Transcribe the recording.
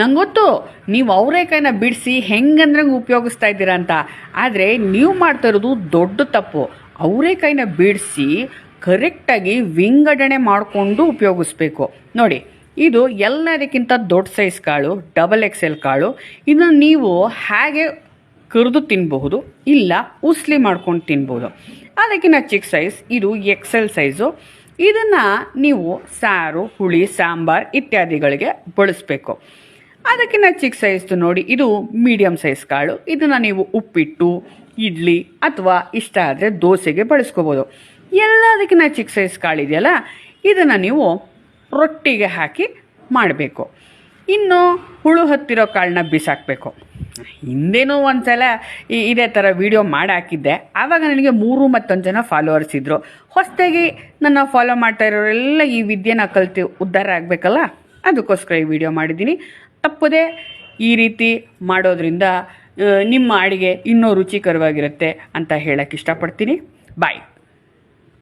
ನಂಗೊತ್ತು, ನೀವು ಅವರೇಕಾಯಿನ ಬಿಡಿಸಿ ಹೆಂಗಂದ್ರೆ ಉಪಯೋಗಿಸ್ತಾ ಇದ್ದೀರಾ ಅಂತ. ಆದರೆ ನೀವು ಮಾಡ್ತಾ ಇರೋದು ದೊಡ್ಡ ತಪ್ಪು. ಅವರೇಕಾಯಿನ ಬಿಡಿಸಿ ಕರೆಕ್ಟಾಗಿ ವಿಂಗಡಣೆ ಮಾಡಿಕೊಂಡು ಉಪಯೋಗಿಸ್ಬೇಕು. ನೋಡಿ, ಇದು ಎಲ್ಲದಕ್ಕಿಂತ ದೊಡ್ಡ ಸೈಜ್ ಕಾಳು, ಡಬಲ್ ಎಕ್ಸ್ ಎಲ್ ಕಾಳು. ಇದನ್ನು ನೀವು ಹಾಗೆ ಕರಿದು ತಿನ್ನಬಹುದು ಇಲ್ಲ ಉಸ್ಲಿ ಮಾಡ್ಕೊಂಡು ತಿನ್ಬೋದು ಅದಕ್ಕಿಂತ ಚಿಕ್ಕ ಸೈಜ್, ಇದು ಎಕ್ಸೆಲ್ ಸೈಜು. ಇದನ್ನು ನೀವು ಸಾರು, ಹುಳಿ, ಸಾಂಬಾರ್ ಇತ್ಯಾದಿಗಳಿಗೆ ಬಳಸಬೇಕು. ಅದಕ್ಕಿಂತ ಚಿಕ್ಕ ಸೈಜ್ದು ನೋಡಿ. ಇದು ಮೀಡಿಯಂ ಸೈಜ್ ಕಾಳು. ಇದನ್ನು ನೀವು ಉಪ್ಪಿಟ್ಟು, ಇಡ್ಲಿ ಅಥವಾ ಇಷ್ಟ ಆದರೆ ದೋಸೆಗೆ ಬಳಸ್ಕೋಬೋದು. ಎಲ್ಲದಕ್ಕಿಂತ ಚಿಕ್ಕ ಸೈಜ್ ಕಾಳು ಇದೆಯಲ್ಲ, ಇದನ್ನು ನೀವು ರೊಟ್ಟಿಗೆ ಹಾಕಿ ಮಾಡಬೇಕು. ಇನ್ನು ಹುಳು ಹತ್ತಿರೋ ಕಾಳನ್ನ ಬಿಸಾಕಬೇಕು. ಹಿಂದೇನೂ ಒಂದ್ಸಲ ಈ ಇದೇ ಥರ ವಿಡಿಯೋ ಮಾಡಿ ಹಾಕಿದ್ದೆ ಆವಾಗ ನನಗೆ ಮೂರು ಮತ್ತೊಂದು ಜನ ಫಾಲೋವರ್ಸ್ ಇದ್ದರು ಹೊಸದಾಗಿ ನನ್ನ ಫಾಲೋ ಮಾಡ್ತಾ ಇರೋರೆಲ್ಲ ಈ ವಿದ್ಯೆನ ಕಲಿತು ಉದ್ಧಾರ ಆಗಬೇಕಲ್ಲ? ಅದಕ್ಕೋಸ್ಕರ ಈ ವಿಡಿಯೋ ಮಾಡಿದ್ದೀನಿ. ತಪ್ಪದೆ ಈ ರೀತಿ ಮಾಡೋದರಿಂದ ನಿಮ್ಮ ಅಡುಗೆ ಇನ್ನೂ ರುಚಿಕರವಾಗಿರುತ್ತೆ ಅಂತ ಹೇಳಕ್ಕೆ ಇಷ್ಟಪಡ್ತೀನಿ. ಬಾಯ್